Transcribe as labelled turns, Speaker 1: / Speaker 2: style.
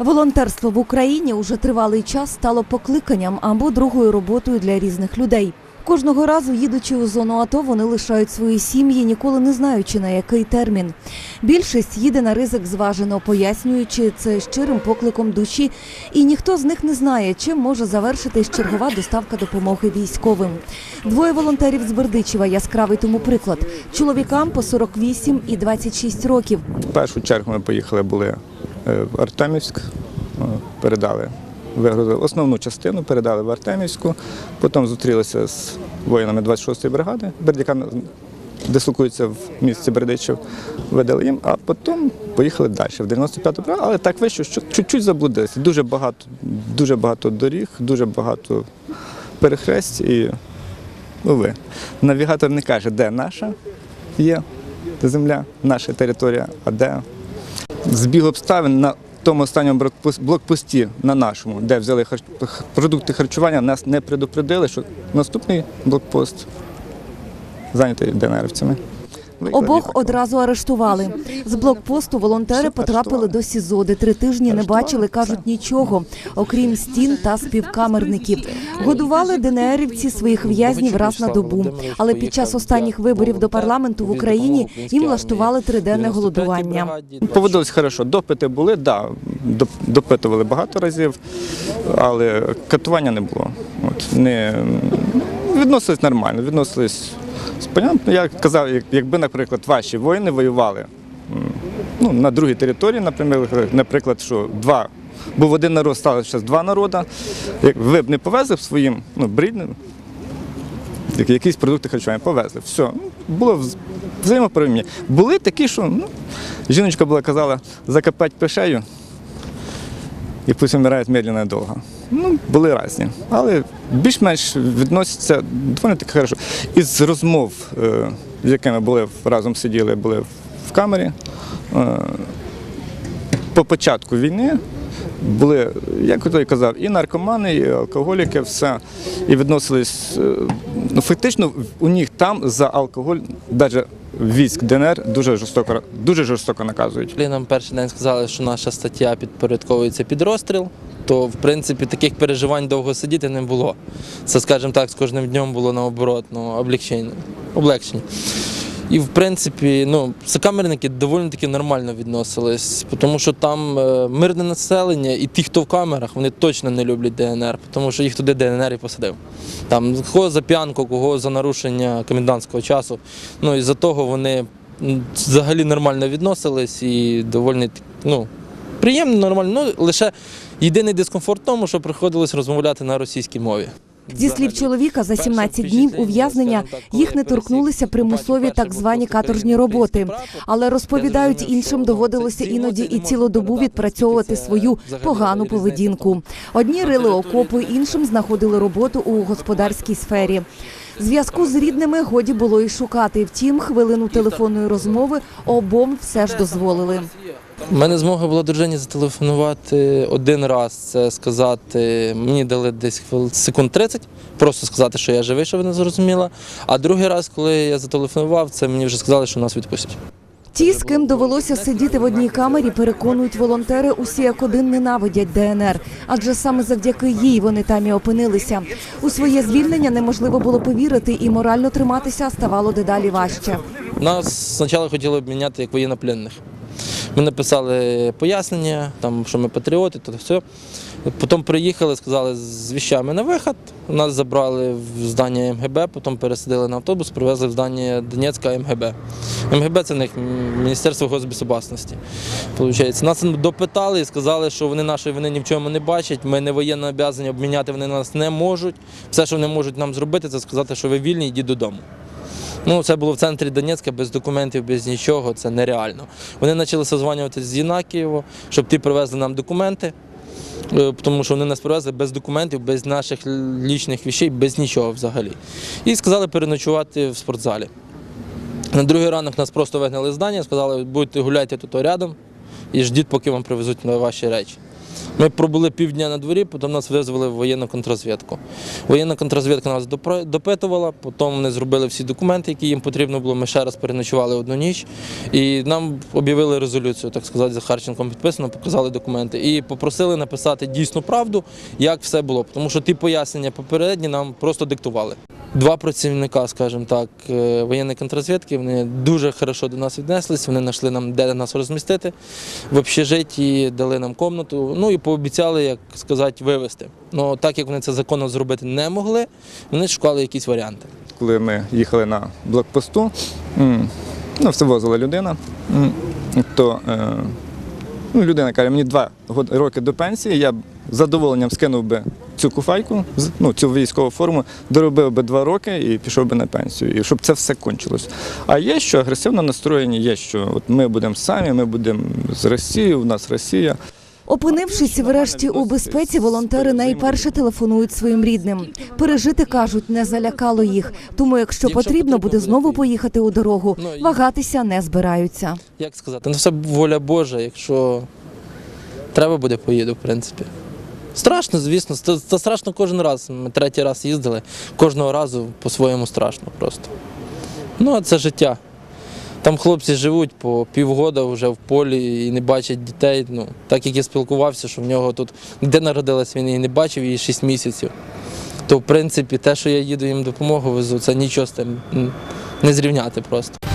Speaker 1: Волонтерство в Україні уже тривалий час стало покликанням або другою роботою для різних людей. Кожного разу, їдучи у зону АТО, вони лишають свої сім'ї, ніколи не знаючи на який термін. Більшість їде на ризик зважено, пояснюючи це щирим покликом душі, і ніхто з них не знає, чим може завершитись чергова доставка допомоги військовим. Двоє волонтерів з Бердичева яскравий тому приклад. Чоловікам по 48 і 26 років.
Speaker 2: В першу чергу ми поїхали були в Артемівськ, е, передали, вигрузили основну частину, передали в Артемівську, потім зустрілися з воїнами 26-ї бригади, Бердяка дислокується в місті Бердичів, видали їм, а потім поїхали далі, в 95-ту бригаду, але так вийшло, що чуть-чуть заблудилися. Дуже багато, дуже багато доріг, дуже багато перехресть і ви. Навігатор не каже, де наша є земля, наша територія, а де збіг обставин на тому останньому блокпос- блокпості на нашому, де взяли хар- продукти харчування, нас не предупредили, що наступний блокпост зайнятий ДНРівцями.
Speaker 1: Обох одразу арештували. З блокпосту волонтери потрапили до СІЗО, де три тижні не бачили, кажуть, нічого, окрім стін та співкамерників. Годували ДНРівці своїх в'язнів раз на добу. Але під час останніх виборів до парламенту в Україні їм влаштували триденне голодування.
Speaker 2: Поводились хорошо. Допити були, да, допитували багато разів, але катування не було. От, не, відносились нормально, відносились понятно. Я казав, якби, наприклад, ваші воїни воювали ну, на другій території, наприклад, що два. Був один народ, стало зараз два народи. Ви б не повезли б своїм ну, брідним, якісь продукти харчування повезли. Все, ну, було вз- взаємопорозуміння. Були такі, що ну, жіночка була казала, закопати пешею і пусть вмирає медленно і довго. Ну, були різні. Але більш-менш відносяться доволі таки хорошо. Із розмов, е, з якими були разом сиділи, були в камері. е, По початку війни були, як той казав, і наркомани, і алкоголіки, все. І відносились. е, Ну, фактично, у них там за алкоголь, навіть військ ДНР, дуже жорстоко, дуже жорстоко наказують.
Speaker 3: Нам перший день сказали, що наша стаття підпорядковується під розстріл, то в принципі таких переживань довго сидіти не було. Це, скажімо так, з кожним днем було наоборот, ну, облегчення. облегчення. І в принципі, ну, сокамерники доволі таки нормально відносились, тому що там е, мирне населення і ті, хто в камерах, вони точно не люблять ДНР, тому що їх туди ДНР і посадив. Там кого за п'янку, кого за нарушення комендантського часу. Ну і за того вони взагалі нормально відносились і доволі ну, приємно, нормально. Ну, лише єдиний дискомфорт в тому, що приходилось розмовляти на російській мові.
Speaker 1: Зі слів чоловіка, за 17 днів ув'язнення їх не торкнулися примусові так звані каторжні роботи. Але розповідають, іншим доводилося іноді і цілодобу відпрацьовувати свою погану поведінку. Одні рили окопи, іншим знаходили роботу у господарській сфері. Зв'язку з рідними годі було і шукати. Втім, хвилину телефонної розмови обом все ж дозволили.
Speaker 3: У мене змога була дружині зателефонувати один раз. Це сказати, мені дали десь хвил- секунд 30, просто сказати, що я живий, що вона зрозуміла. А другий раз, коли я зателефонував, це мені вже сказали, що нас відпустять.
Speaker 1: Ті, з ким довелося сидіти в одній камері, переконують волонтери, усі як один ненавидять ДНР, адже саме завдяки їй вони там і опинилися. У своє звільнення неможливо було повірити, і морально триматися ставало дедалі важче.
Speaker 3: Нас спочатку хотіли обміняти як воєннопленних. Ми написали пояснення, там, що ми патріоти, то все. Потім приїхали, сказали з віщами на вихід. Нас забрали в здання МГБ, потім пересадили на автобус, привезли в здання Донецька МГБ. МГБ це них Міністерство госбезпечності. Получається. Нас допитали і сказали, що вони нашої вини ні в чому не бачать. Ми не воєнно обов'язані, обміняти вони нас не можуть. Все, що вони можуть нам зробити, це сказати, що ви вільні, йдіть додому. Ну, це було в центрі Донецька без документів, без нічого, це нереально. Вони почали созванюватися з Єнакієво, щоб ті привезли нам документи, е, тому що вони нас привезли без документів, без наших лічних вещей, без нічого взагалі. І сказали переночувати в спортзалі. На другий ранок нас просто вигнали з здання, сказали, будете гуляйте тут рядом і ждіть, поки вам привезуть ваші речі. Ми пробули півдня на дворі, потім нас визвали в воєнну контррозвідку. Воєнна контррозвідка нас допитувала, потім вони зробили всі документи, які їм потрібно було. Ми ще раз переночували одну ніч. І нам об'явили резолюцію, так сказати, за Харченком підписано, показали документи. І попросили написати дійсну правду, як все було. Тому що ті пояснення попередні нам просто диктували. Два працівника, скажімо так, е, воєнної контррозвідки, вони дуже хорошо до нас віднеслись, вони знайшли нам, де нас розмістити в общежитті, дали нам комнату, ну і пообіцяли, як сказати, вивезти. Ну так як вони це законно зробити не могли, вони шукали якісь варіанти.
Speaker 2: Коли ми їхали на блокпосту, ну, все возила людина, то е, ну, людина каже, мені два роки до пенсії, я б задоволенням скинув би цю куфайку, з- ну, цю військову форму, доробив би два роки і пішов би на пенсію. І щоб це все кончилось. А є що агресивно настроєні, є що от ми будемо самі, ми будемо з Росією, у нас Росія.
Speaker 1: Опинившись врешті у безпеці, волонтери найперше телефонують своїм рідним. Пережити кажуть, не залякало їх. Тому, якщо потрібно буде знову
Speaker 3: поїхати.
Speaker 1: поїхати у дорогу,
Speaker 3: Ну,
Speaker 1: вагатися не збираються.
Speaker 3: Як сказати, ну все воля Божа, якщо треба буде, поїду, в принципі. Страшно, звісно, це, страшно кожен раз. Ми третій раз їздили, кожного разу по-своєму страшно просто. Ну, а це життя. Там хлопці живуть по півгода вже в полі і не бачать дітей. Ну, так як я спілкувався, що в нього тут, де народилась він і не бачив її 6 місяців. То, в принципі, те, що я їду їм допомогу везу, це нічого з тим не зрівняти просто.